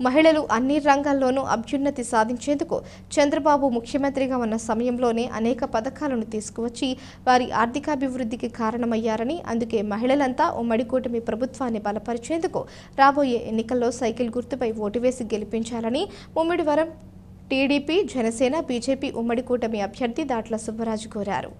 మహిళలు అన్ని రంగాల్లోనూ అభ్యున్నతి సాధించేందుకు చంద్రబాబు ముఖ్యమంత్రిగా ఉన్న సమయంలోనే అనేక పథకాలను తీసుకువచ్చి వారి ఆర్థికాభివృద్ధికి కారణమయ్యారని అందుకే మహిళలంతా ఉమ్మడి కూటమి ప్రభుత్వాన్ని బలపరిచేందుకు రాబోయే ఎన్నికల్లో సైకిల్ గుర్తుపై ఓటు వేసి గెలిపించాలని ముమ్మిడివరం టీడీపీ జనసేన బీజేపీ ఉమ్మడి కూటమి అభ్యర్థి దాట్ల సుబ్బరాజు కోరారు.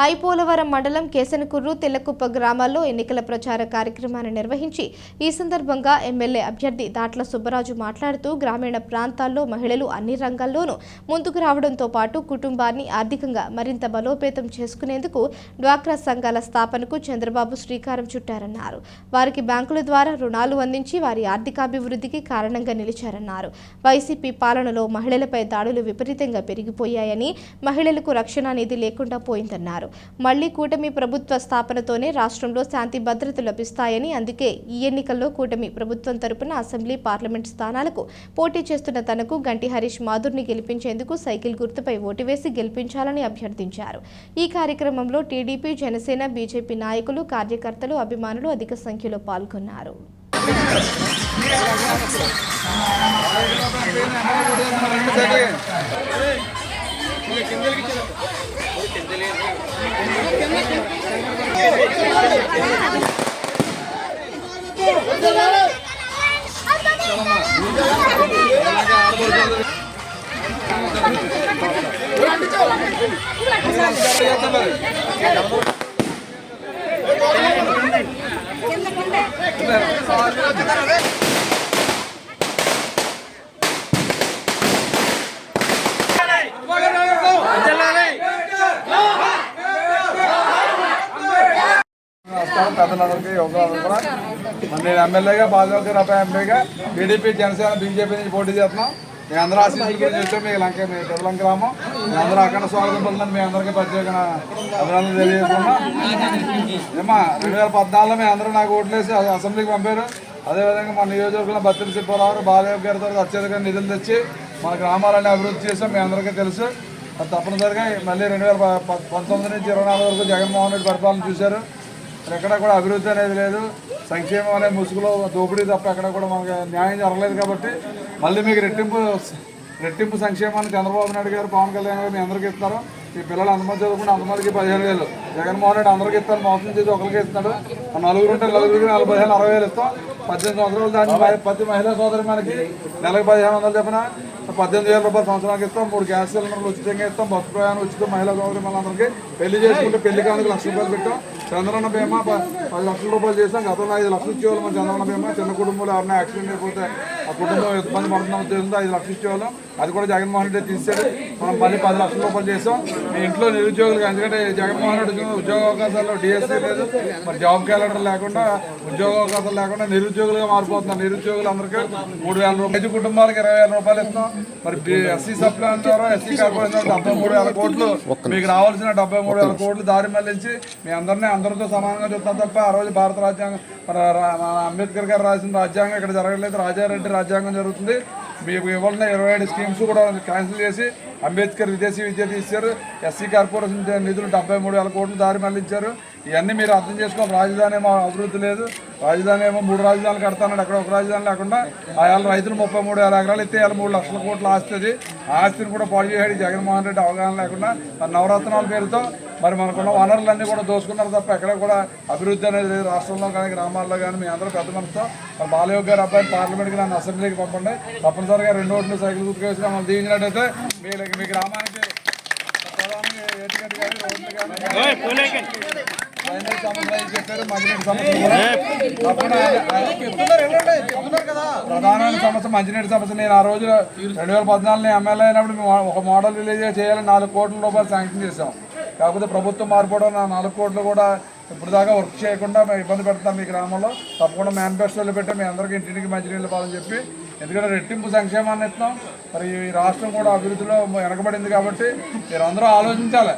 ఐపోలవరం మండలం కేసనకుర్రు తెల్లకుప్ప గ్రామాల్లో ఎన్నికల ప్రచార కార్యక్రమాన్ని నిర్వహించి ఈ సందర్భంగా ఎమ్మెల్యే అభ్యర్థి దాట్ల సుబ్బరాజు మాట్లాడుతూ గ్రామీణ ప్రాంతాల్లో మహిళలు అన్ని రంగాల్లోనూ ముందుకు రావడంతో పాటు కుటుంబాన్ని ఆర్థికంగా మరింత బలోపేతం చేసుకునేందుకు డ్వాక్రా సంఘాల స్థాపనకు చంద్రబాబు శ్రీకారం చుట్టారన్నారు. వారికి బ్యాంకుల ద్వారా రుణాలు అందించి వారి ఆర్థికాభివృద్ధికి కారణంగా నిలిచారన్నారు. వైసీపీ పాలనలో మహిళలపై దాడులు విపరీతంగా పెరిగిపోయాయని మహిళలకు రక్షణ అనేది లేకుండా పోయిందన్నారు. మళ్ళీ కూటమి ప్రభుత్వ స్థాపనతోనే రాష్ట్రంలో శాంతి భద్రతలు లభిస్తాయని అందుకే ఈ ఎన్నికల్లో కూటమి ప్రభుత్వం తరపున అసెంబ్లీ పార్లమెంట్ స్థానాలకు పోటీ చేస్తున్న తనకు గంటి హరీష్ మాధుర్ని గెలిపించేందుకు సైకిల్ గుర్తుపై ఓటు వేసి గెలిపించాలని అభ్యర్థించారు. ఈ కార్యక్రమంలో టీడీపీ జనసేన బీజేపీ నాయకులు కార్యకర్తలు అభిమానులు అధిక సంఖ్యలో పాల్గొన్నారు. కిందకుండే నమస్కారం పెద్దలందరికీ యువకులందరూ కూడా మరి నేను ఎమ్మెల్యేగా బాలయోగి రాబాయ్ ఎంపీగా టీడీపీ జనసేన బీజేపీ నుంచి పోటీ చేస్తున్నాం. మీ అందరూ ఆశీస్సులు గురించి మీ లంక మీ పెద్దలం గ్రామం. మీ అందరూ అక్కడ స్వాగతం పొందని మీ అందరికీ ప్రత్యేక అభినందనలు తెలియజేస్తున్నాం ఏమా రెండు వేల పద్నాలుగులో మీ అందరూ నాకు ఓట్లేసి అసెంబ్లీకి పంపారు. అదేవిధంగా మన నియోజకవర్గంలో బత్తిరి సిప్పారావు బాలయోగి గారితో అత్యధిక నిధులు తెచ్చి మన గ్రామాలన్నీ అభివృద్ధి చేసాం మీ అందరికీ తెలుసు. అది తప్పనిసరిగా మళ్ళీ రెండు వేల పంతొమ్మిది నుంచి ఇరవై నాలుగు వరకు జగన్మోహన్ రెడ్డి పరిపాలన చూశారు. ఎక్కడ కూడా అభివృద్ధి అనేది లేదు. సంక్షేమం అనే ముసుగులో దోపిడీ తప్ప ఎక్కడ కూడా మనకు న్యాయం జరగలేదు కాబట్టి మళ్ళీ మీకు రెట్టింపు రెట్టింపు సంక్షేమాన్ని చంద్రబాబు నాయుడు గారు పవన్ కళ్యాణ్ గారు మీ అందరికీ ఇస్తారు. ఈ పిల్లలు అంతమంది చదువుకుంటే అంతమందికి పదిహేను వేలు. జగన్మోహన్ రెడ్డి అందరికీ ఇస్తాను మోసం చేసి ఒకరికి ఇస్తున్నాడు నలుగురు ఉంటే నలుగురికి నలభై పదిహేను అరవై వేలు ఇస్తాం. పద్దెనిమిది సంవత్సరాలు దాన్ని పది ప్రతి మహిళా సోదరి మనకి నెలకు పదిహేను వందలు చెప్పిన పద్దెనిమిది వేల రూపాయలు సంవత్సరానికి ఇస్తాం. మూడు గ్యాస్ సిలిండర్లు ఉచితంగా ఇస్తాం. బస్సు ప్రయాణం ఉచితం మహిళా సోదరి మనందరికీ పెళ్ళి చేసుకుంటే పెళ్ళి కానుక లక్ష రూపాయలు పెట్టాం. చంద్రన్న బీమా పది లక్షల రూపాయలు చేసాం గతంలో ఐదు లక్షలు ఇచ్చేవాళ్ళం. మన చంద్రన్న బీమా చిన్న కుటుంబంలో ఎవరైనా యాక్సిడెంట్ అయిపోతే ఆ కుటుంబం ఇబ్బంది పడుతున్న ఉద్దేశంతో ఐదు లక్షలు ఇచ్చేవాళ్ళం. అది కూడా జగన్మోహన్ రెడ్డి తీసాడు మనం మళ్ళీ పది లక్షల రూపాయలు చేసాం మీ ఇంట్లో నిరుద్యోగులకు ఎందుకంటే జగన్మోహన్ రెడ్డి ఉద్యోగ అవకాశాల్లో డిఎస్సీ లేదు. మరి జాబ్ క్యాలెండర్ లేకుండా ఉద్యోగ అవకాశాలు లేకుండా నిరుద్యోగులుగా మారిపోతున్నారు. నిరుద్యోగులు అందరికీ మూడు వేల రూపాయలు. ఐదు కుటుంబాలకు ఇరవై వేల రూపాయలు ఇస్తాం మరి ఎస్సీ సప్లాన్ ద్వారా ఎస్సీ కార్పొరేషన్ డెబ్బై మూడు వేల కోట్లు మీకు రావాల్సిన డెబ్బై మూడు వేల కోట్లు దారి మళ్ళించి మీ అందరినీ అందరితో సమానంగా చూస్తాం తప్ప ఆ రోజు భారత రాజ్యాంగం మన రా- అంబేద్కర్ గారు రాసిన రాజ్యాంగం ఇక్కడ జరగట్లేదు రాజారెడ్డి రాజ్యాంగం జరుగుతుంది. మీకు ఇవ్వాలన్న ఇరవై ఏడు స్కీమ్స్ కూడా క్యాన్సిల్ చేసి అంబేద్కర్ విదేశీ విద్య తీశారు. ఎస్సీ కార్పొరేషన్ నిధులు డెబ్బై మూడు వేల కోట్లు దారి మళ్ళించారు ఇవన్నీ మీరు అర్థం చేసుకోవాలి రాజధాని ఏమో అభివృద్ధి లేదు. రాజధాని ఏమో మూడు రాజధానులు కడతానండి అక్కడ ఒక రాజధాని లేకుండా ఆ రైతులు ముప్పై మూడు వేల ఎకరాలు ఇస్తే వాళ్ళ మూడు లక్షల కోట్లు ఆస్తుంది ఆస్తిని కూడా పాడు చేశాడు జగన్మోహన్ రెడ్డి అవగాహన లేకుండా నవరత్నాల పేరుతో మరి మనకున్న వనరులన్నీ కూడా దోసుకున్నారు తప్ప ఎక్కడ కూడా అభివృద్ధి అనేది లేదు. రాష్ట్రంలో కానీ గ్రామాల్లో కానీ మీ అందరూ పెద్ద మనసుతో మరి బాలయోగ్ గారు అబ్బాయిని పార్లమెంట్కి నన్ను అసెంబ్లీకి పంపండి. తప్పనిసరిగా రెండు ఓట్లు సైకిల్ గుర్తుకేసి మనం దీవించినట్టయితే మీ మీ గ్రామానికి కానీ రోడ్లు కానీ చెప్పారు? మంచినీటి తప్పకుండా ప్రధానమైన సమస్య మంచినీటి సమస్య. నేను ఆ రోజు రెండు వేల పద్నాలుగు ఎమ్మెల్యే అయినప్పుడు మేము ఒక మోడల్ విలేజ్ చేయాలని నాలుగు కోట్ల రూపాయలు శాంక్షన్ చేసాం కాకపోతే ప్రభుత్వం మారిపోవడం నా నాలుగు కోట్లు కూడా ఇప్పుడు దాకా వర్క్ చేయకుండా మేము ఇబ్బంది పెడతాం మీ గ్రామంలో. తప్పకుండా మేనిఫెస్టోలో పెట్టి. మీ అందరికీ ఇంటింటికి మంచినీళ్ళు ఇవ్వాలని చెప్పి ఎందుకంటే రెట్టింపు సంక్షేమాన్ని ఇస్తున్నాం మరి ఈ రాష్ట్రం కూడా అభివృద్ధిలో వెనకబడింది కాబట్టి మీరు అందరూ ఆలోచించాలి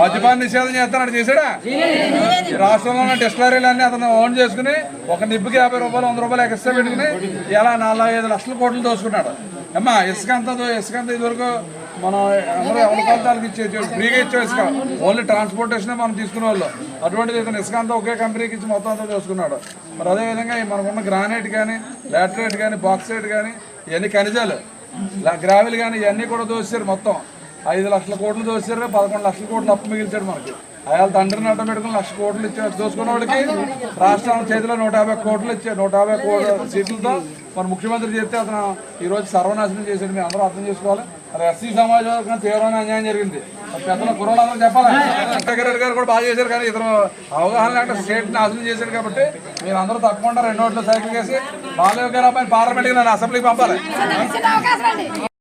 మద్యపాన్ని నిషేధం చేస్తానని చేశాడా? ఈ రాష్ట్రంలో ఉన్న డిస్టలరీలు అన్ని అతను ఓన్ చేసుకుని ఒక నిబ్బుకి యాభై రూపాయలు వంద రూపాయలు ఎక్స్ట్రా పెట్టుకుని ఇలా నాలుగు ఐదు లక్షల కోట్లు దోసుకున్నాడు. అమ్మా ఇసుక అంత ఇసుక అంత ఇదివరకు మనం అందరూ ఎవరి ఇచ్చే ఫ్రీగా ఇచ్చే ఇసుక. ఓన్లీ ట్రాన్స్పోర్టేషన్ మనం తీసుకునే వాళ్ళు. అటువంటిది ఇతను ఇసుక అంతా ఒకే కంపెనీకి ఇచ్చి మొత్తం అంతా చేసుకున్నాడు. మరి అదేవిధంగా మనకున్న గ్రానైట్ కానీ లాటరైట్ కానీ బాక్సైట్ కానీ ఇవన్నీ ఖనిజాలు. గ్రావెల్ కానీ ఇవన్నీ కూడా దోశారు మొత్తం. ఐదు లక్షల కోట్లు దోశారు పదకొండు లక్షల కోట్లు అప్పు మిగిల్చాడు మనకి. అయాల తండ్రిని అడ్డం పెట్టుకుని లక్ష కోట్లు ఇచ్చారు చూసుకున్న వాళ్ళకి రాష్ట్రం చేతిలో నూట యాభై కోట్లు ఇచ్చారు నూట యాభై కోట్ల సీట్లతో మన ముఖ్యమంత్రి చెప్తే అతను ఈ రోజు సర్వనాశనం చేశాడు. మీరు అందరూ అర్థం చేసుకోవాలి. అది ఎస్సీ సమాజం తీవ్రమైన అన్యాయం జరిగింది. మరి పెద్దల కుర్రలందరూ చెప్పాలి? వెంకటరెడ్డి గారు కూడా బాగా చేశారు కానీ ఇతను అవగాహన లేకుండా స్టేట్ నాశనం చేశారు కాబట్టి మీరు అందరూ తప్పకుండా రెండు ఓట్లు సైకిల్ చేసి బాలయ్య గారు అబ్బాయిని పార్లమెంట్కి నన్ను అసెంబ్లీకి పంపాలి.